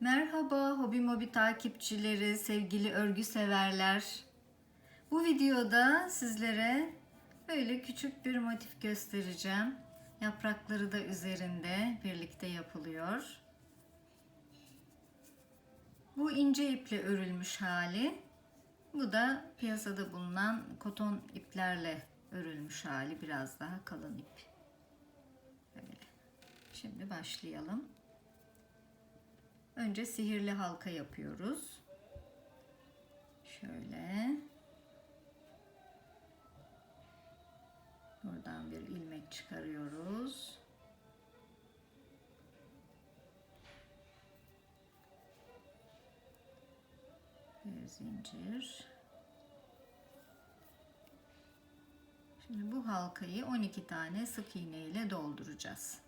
Merhaba Hobi Mobi takipçileri, sevgili örgü severler. Bu videoda sizlere böyle küçük bir motif göstereceğim. Yaprakları da üzerinde birlikte yapılıyor. Bu ince iple örülmüş hali. Bu da piyasada bulunan koton iplerle örülmüş hali. Biraz daha kalın ip. Böyle. Şimdi başlayalım. Önce sihirli halka yapıyoruz. Şöyle. Buradan bir ilmek çıkarıyoruz. Bir zincir. Şimdi bu halkayı 12 tane sık iğne ile dolduracağız.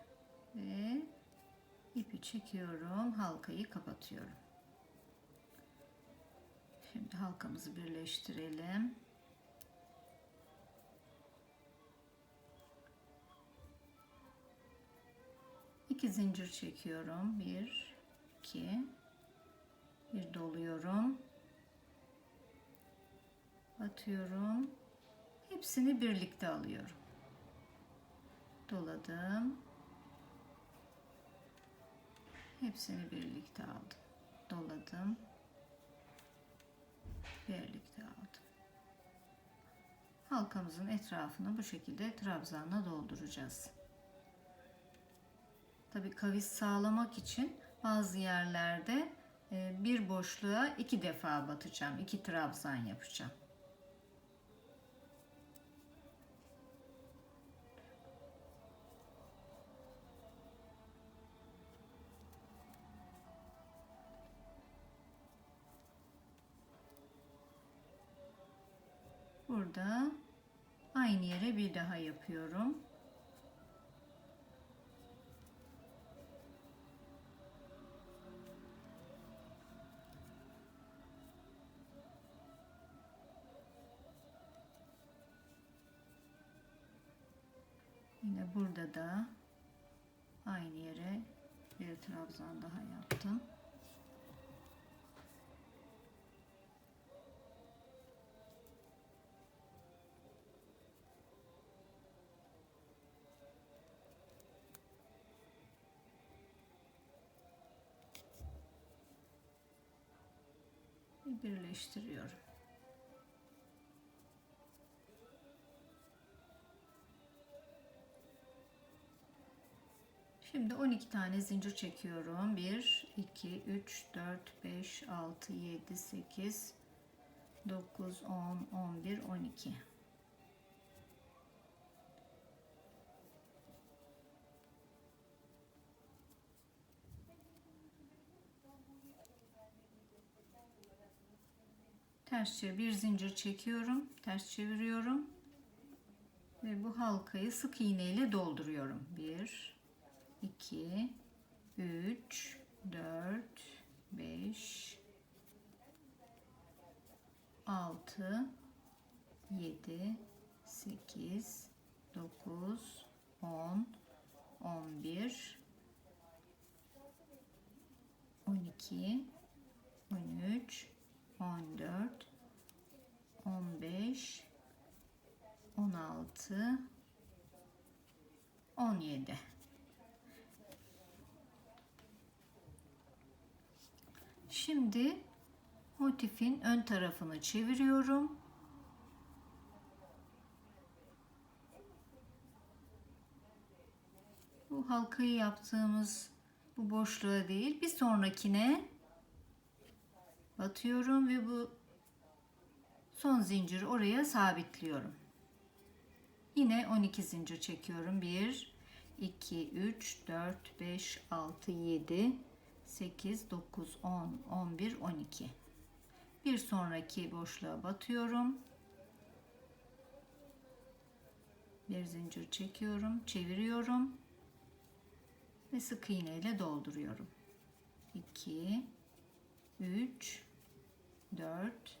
ve ipi çekiyorum halkayı kapatıyorum. Şimdi halkamızı birleştirelim. İki zincir çekiyorum. Bir iki. Bir doluyorum. Batıyorum hepsini birlikte alıyorum. Doladım Hepsini birlikte aldım. Doladım. Birlikte aldım. Halkamızın etrafını bu şekilde trabzanla dolduracağız. Tabi kavis sağlamak için bazı yerlerde e, bir boşluğa iki defa batacağım. iki trabzan yapacağım. Burada aynı yere bir daha yapıyorum. Yine burada da aynı yere bir trabzan daha yaptım. Birleştiriyorum. Şimdi 12 tane zincir çekiyorum. 1, 2, 3, 4, 5, 6, 7, 8, 9, 10, 11, 12. ters çevir bir zincir çekiyorum ters çeviriyorum. Ve bu halkayı sık iğne ile dolduruyorum. 1 2 3 4 5 6 7 8 9 10 11 12 13 14 15 16 17 Şimdi motifin ön tarafını çeviriyorum. Bu halkayı yaptığımız bu boşluğa değil bir sonrakine batıyorum ve bu son zinciri oraya sabitliyorum. Yine 12 zincir çekiyorum. 1 2, 3, 4, 5, 6, 7, 8, 9, 10, 11, 12. Bir sonraki boşluğa batıyorum. Bir zincir çekiyorum, çeviriyorum ve sık iğne ile dolduruyorum. 2 3 4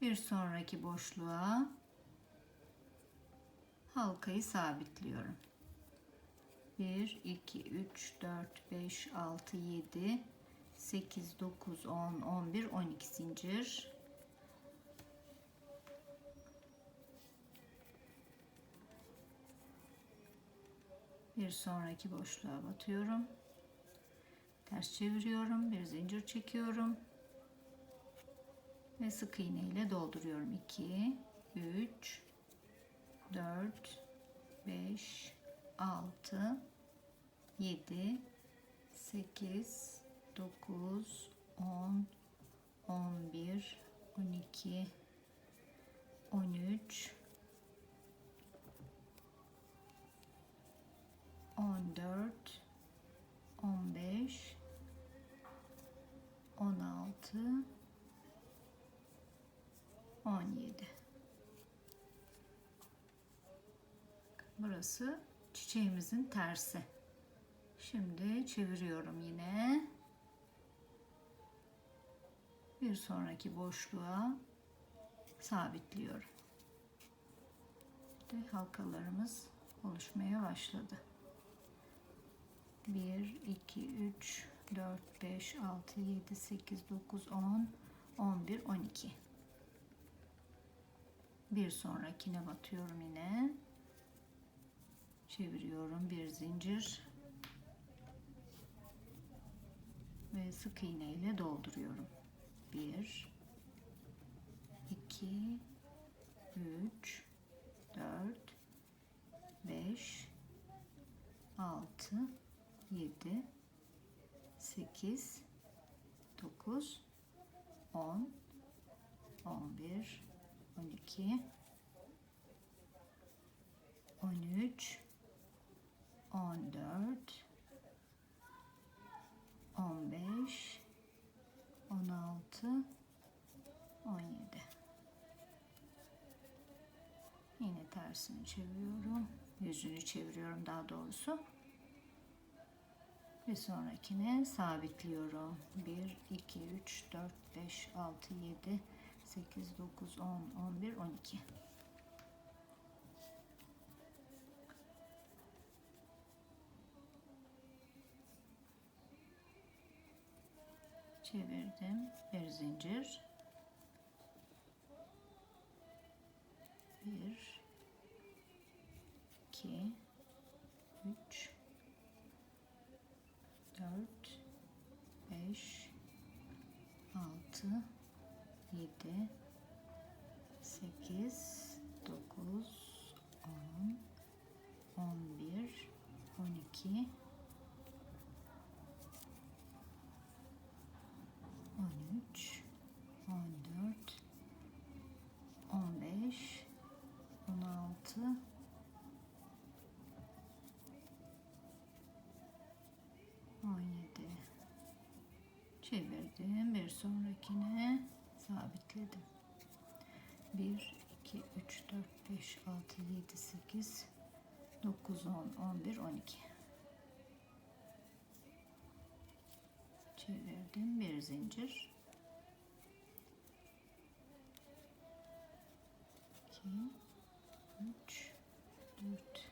Bir sonraki boşluğa halkayı sabitliyorum. 1 2 3 4 5 6 7 8 9 10 11 12 zincir. Bir sonraki boşluğa batıyorum. Ters çeviriyorum bir zincir çekiyorum ve sık iğne ile dolduruyorum. 2 3 4 5 6 7 8 9 10 11 12 13 14 15 16 17 Burası çiçeğimizin tersi. Şimdi çeviriyorum yine. Bir sonraki boşluğa sabitliyorum. İşte halkalarımız oluşmaya başladı. 1, 2, 3, 4, 5, 6, 7, 8, 9, 10, 11, 12. Bir sonrakine batıyorum yine. Çeviriyorum bir zincir. Ve sık iğne ile dolduruyorum. 1 2 3 4 5 6 7 8 9 10 11 12 13 14 15 16 17 Yine tersini çeviriyorum. Yüzünü çeviriyorum daha doğrusu. Bir sonrakine sabitliyorum. 1, 2, 3, 4, 5, 6, 7, 8, 9, 10, 11, 12. Çevirdim. Bir zincir. Bir, iki, Çevirdim. Bir sonrakine sabitledim. 1, 2, 3, 4, 5, 6, 7, 8, 9, 10, 11, 12. Çevirdim. Bir zincir. 2, 3, 4,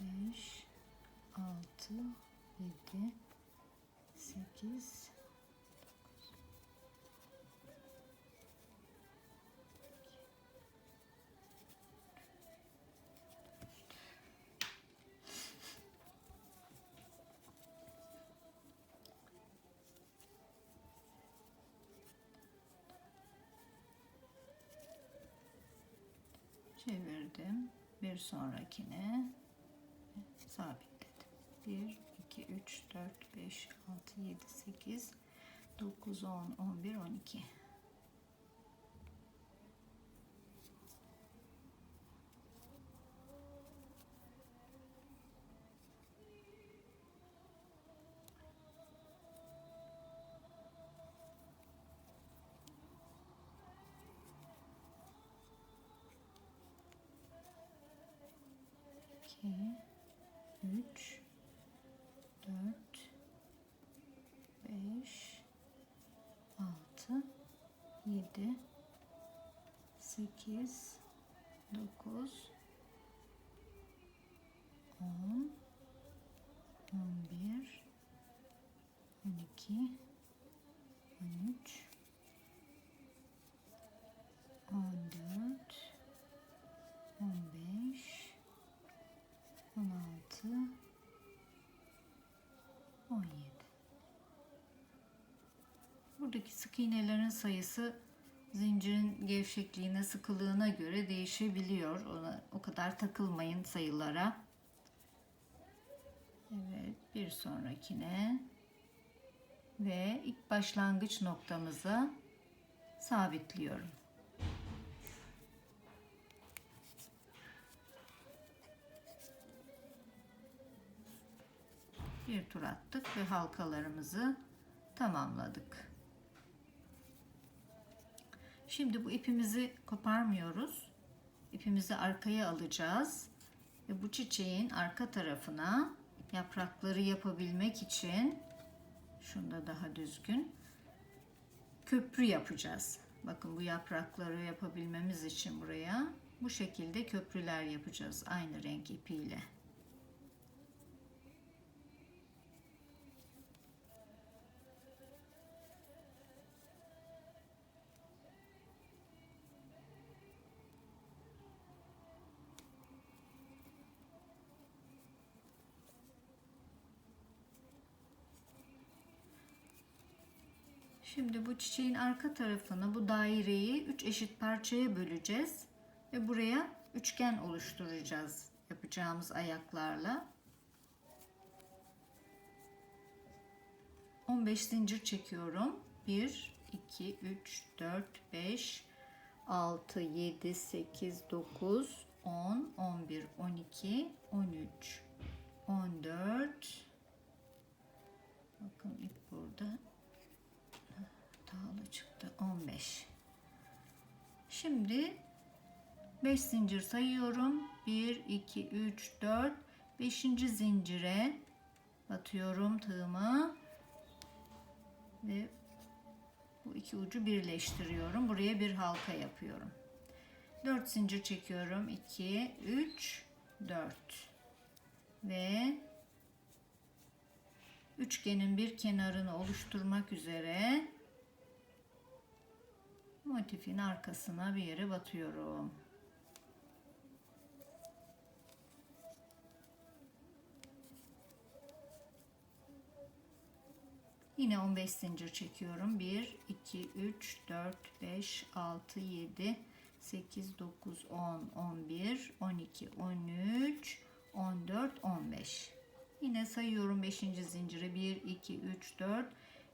5, 6, geçirdim. Bir sonrakine sabitledim. 1, 2, 3, 4, 5, 6, 7, 8, 9, 10, 11, 12. 8 9 10 11 12 13 14 15 16 17 Buradaki sık iğnelerin sayısı zincirin gevşekliğine, sıkılığına göre değişebiliyor. Ona o kadar takılmayın sayılara. Evet, bir sonrakine ve ilk başlangıç noktamıza sabitliyorum. bir tur attık ve halkalarımızı tamamladık. Şimdi bu ipimizi koparmıyoruz. İpimizi arkaya alacağız ve bu çiçeğin arka tarafına yaprakları yapabilmek için şunda daha düzgün köprü yapacağız. Bakın bu yaprakları yapabilmemiz için buraya bu şekilde köprüler yapacağız aynı renk ipiyle. Şimdi bu çiçeğin arka tarafını, bu daireyi üç eşit parçaya böleceğiz ve buraya üçgen oluşturacağız yapacağımız ayaklarla. 15 zincir çekiyorum. 1 2 3 4 5 6 7 8 9 10 11 12 13 14 Bakın ip burada hatalı çıktı. 15 şimdi 5 zincir sayıyorum. 1 2 3 4 5. zincire batıyorum tığımı ve bu iki ucu birleştiriyorum. Buraya bir halka yapıyorum. 4 zincir çekiyorum. 2 3 4 ve üçgenin bir kenarını oluşturmak üzere motifin arkasına bir yere batıyorum. Yine 15 zincir çekiyorum. 1 2 3 4 5 6 7 8 9 10 11 12 13 14 15 Yine sayıyorum 5. zincire 1 2 3 4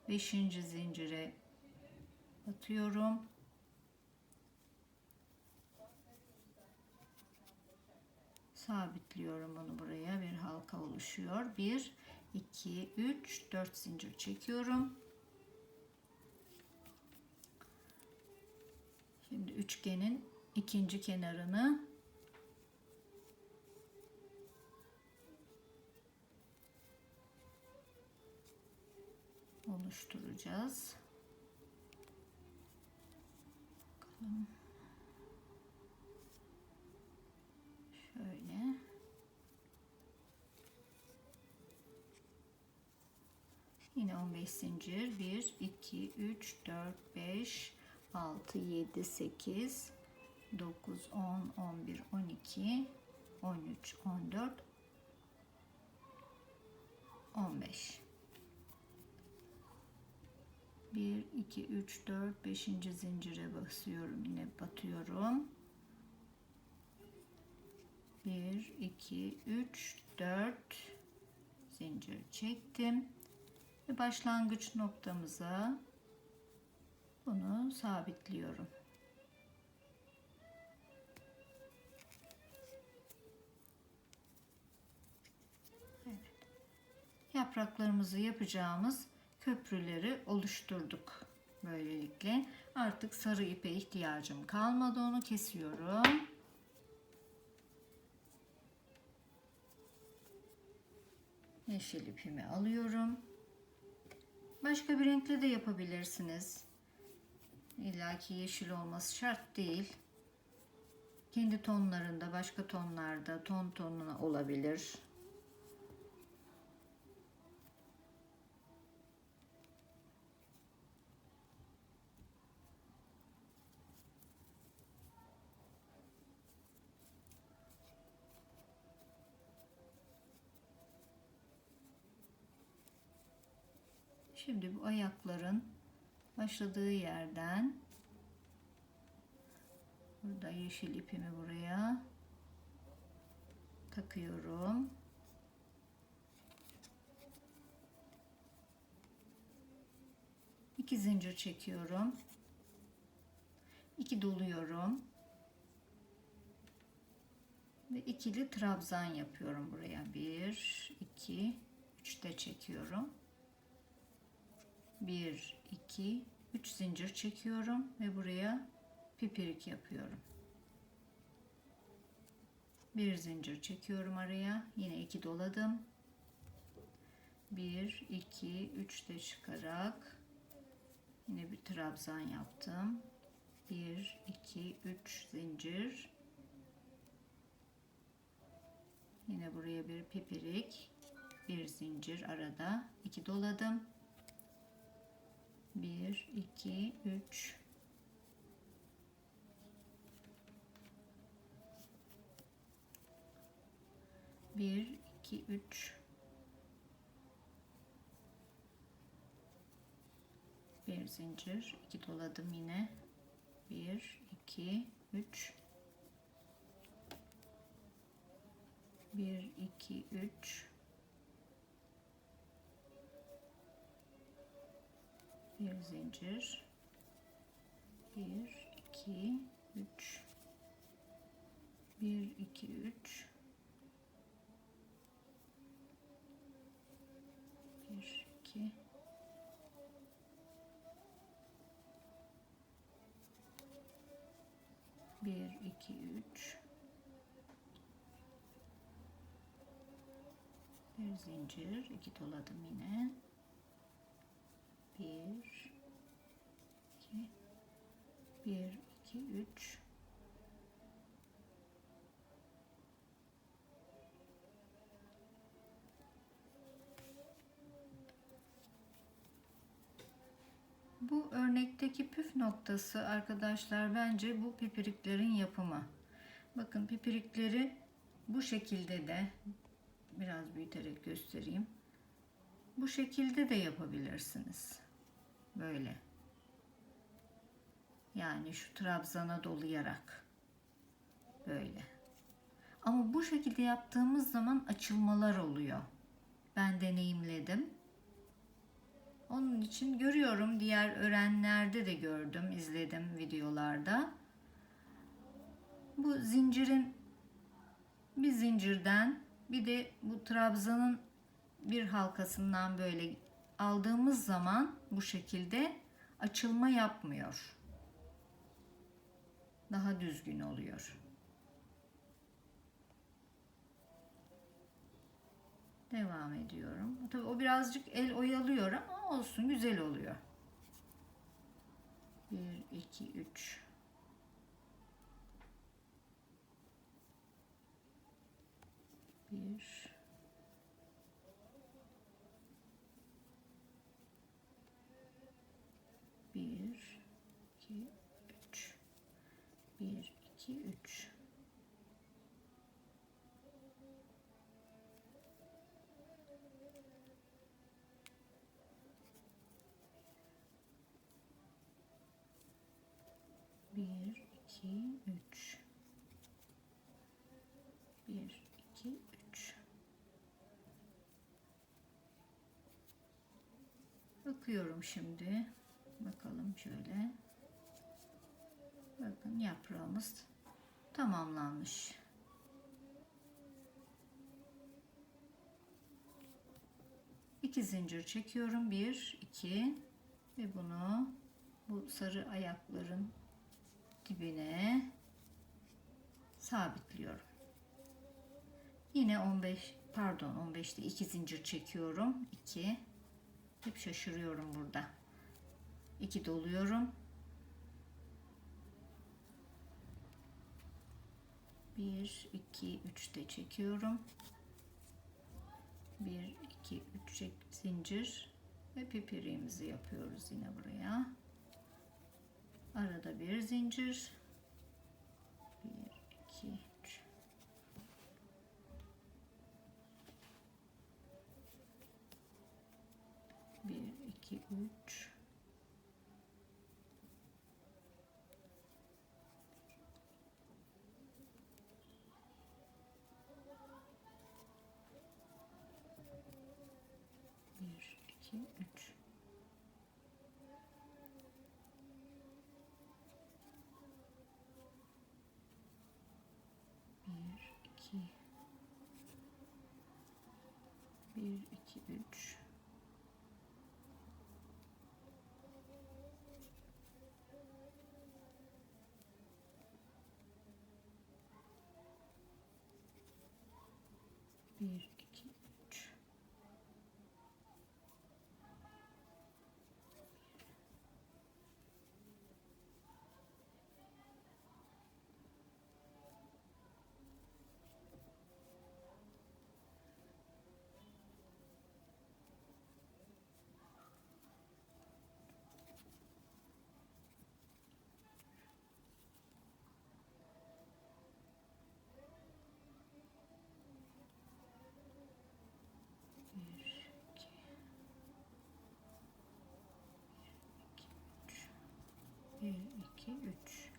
5. zincire batıyorum. Sabitliyorum onu buraya. Bir halka oluşuyor. 1 2 3 4 zincir çekiyorum. Şimdi üçgenin ikinci kenarını oluşturacağız. Bakalım 15 zincir. 1, 2, 3, 4, 5, 6, 7, 8, 9, 10, 11, 12, 13, 14, 15. 1, 2, 3, 4, 5. zincire basıyorum. Yine batıyorum. 1 2 3 4 zincir çektim ve başlangıç noktamıza bunu sabitliyorum. Evet. Yapraklarımızı yapacağımız köprüleri oluşturduk. Böylelikle artık sarı ipe ihtiyacım kalmadı. Onu kesiyorum. Yeşil ipimi alıyorum. Başka bir renkle de yapabilirsiniz. İlla ki yeşil olması şart değil. Kendi tonlarında, başka tonlarda, ton tonuna olabilir. Şimdi bu ayakların başladığı yerden burada yeşil ipimi buraya takıyorum. İki zincir çekiyorum. İki doluyorum. Ve ikili trabzan yapıyorum buraya. Bir, iki, üç de çekiyorum. 1 2 3 zincir çekiyorum ve buraya pipirik yapıyorum. Bir zincir çekiyorum araya. Yine iki doladım. 1 2 3 de çıkarak yine bir trabzan yaptım. 1 2 3 zincir. Yine buraya bir pipirik, bir zincir arada, iki doladım. 1 2 3 1 2 3 bir zincir iki doladım yine. 1 2 3 1 2 3 bir zincir. 1 2 3 1 2 3 1 2 1 2 3 bir zincir. İki doladım yine 1 2 1 2 3 Bu örnekteki püf noktası arkadaşlar bence bu pipiriklerin yapımı. Bakın pipirikleri bu şekilde de biraz büyüterek göstereyim. Bu şekilde de yapabilirsiniz. Böyle. Yani şu trabzana dolayarak. Böyle. Ama bu şekilde yaptığımız zaman açılmalar oluyor. Ben deneyimledim. Onun için görüyorum diğer öğrenlerde de gördüm, izledim videolarda. Bu zincirin bir zincirden bir de bu trabzanın bir halkasından böyle aldığımız zaman bu şekilde açılma yapmıyor. Daha düzgün oluyor. Devam ediyorum. Tabii o birazcık el oyalıyor ama olsun güzel oluyor. 1 2 3 1 Bir, iki, üç. Bir, iki, üç. Bir, iki, üç. Bir, iki, üç. Bakıyorum şimdi. Bakalım şöyle. Bakın yaprağımız tamamlanmış. İki zincir çekiyorum. Bir, iki ve bunu bu sarı ayakların dibine sabitliyorum. Yine 15 pardon 15'te 2 zincir çekiyorum. 2 hep şaşırıyorum burada. 2 doluyorum. 1 2 3 de çekiyorum. 1 2 3 çek zincir ve pipiriğimizi yapıyoruz yine buraya. Arada bir zincir. 1 2 3 1 2 3 2 1 2 3 Şey, 2, 3.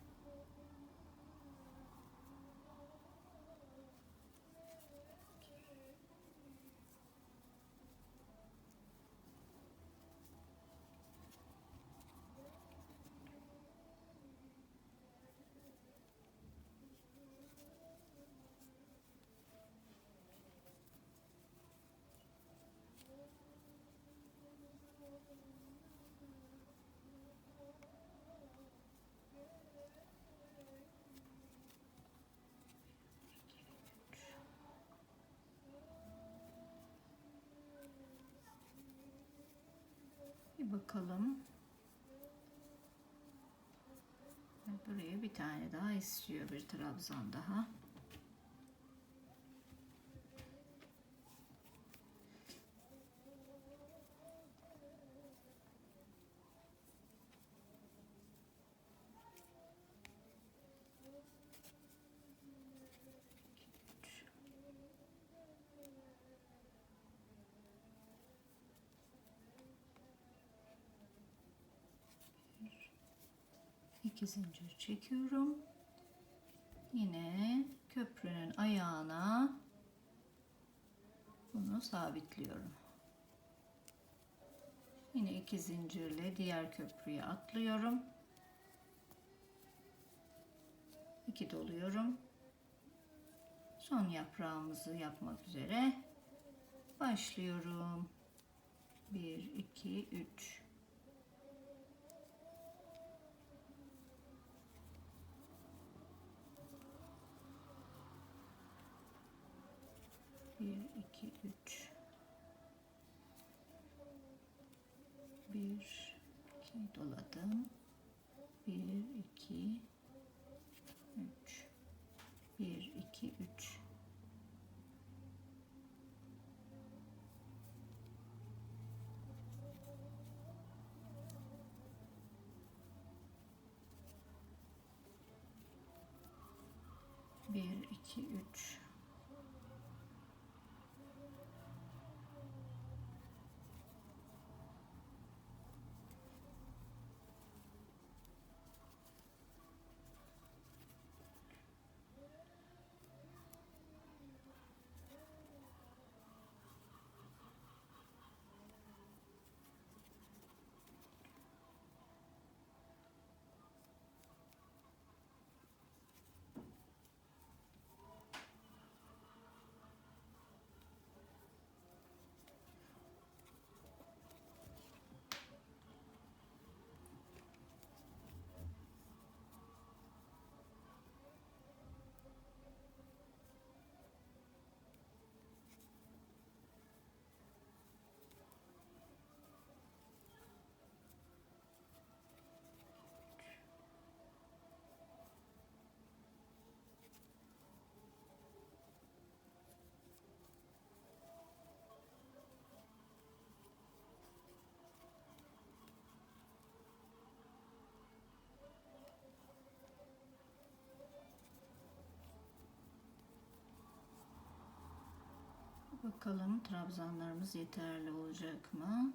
Bakalım. Buraya bir tane daha istiyor bir trabzan daha. iki zincir çekiyorum. Yine köprünün ayağına bunu sabitliyorum. Yine iki zincirle diğer köprüye atlıyorum. İki doluyorum. Son yaprağımızı yapmak üzere başlıyorum. 1 2 3 doladım. 1, 2, Bakalım trabzanlarımız yeterli olacak mı?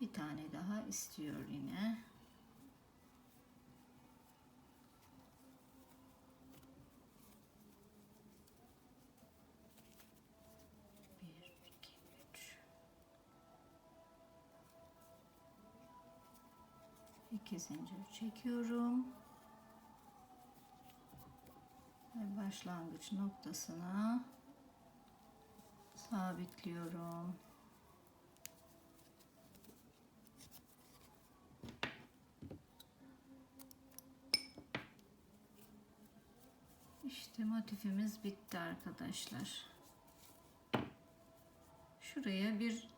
Bir tane daha istiyor yine. Bir, iki, üç. İki zincir çekiyorum. Ve başlangıç noktasına sabitliyorum. İşte motifimiz bitti arkadaşlar. Şuraya bir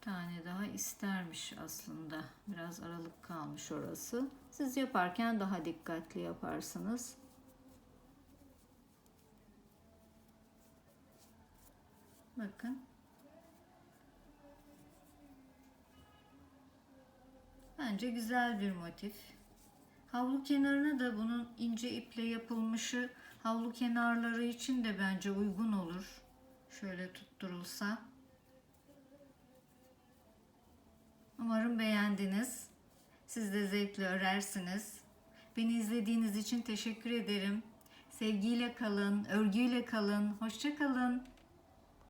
tane daha istermiş aslında. Biraz aralık kalmış orası. Siz yaparken daha dikkatli yaparsınız. Bakın. Bence güzel bir motif. Havlu kenarına da bunun ince iple yapılmışı havlu kenarları için de bence uygun olur. Şöyle tutturulsa. Umarım beğendiniz. Siz de zevkle örersiniz. Beni izlediğiniz için teşekkür ederim. Sevgiyle kalın, örgüyle kalın. Hoşça kalın.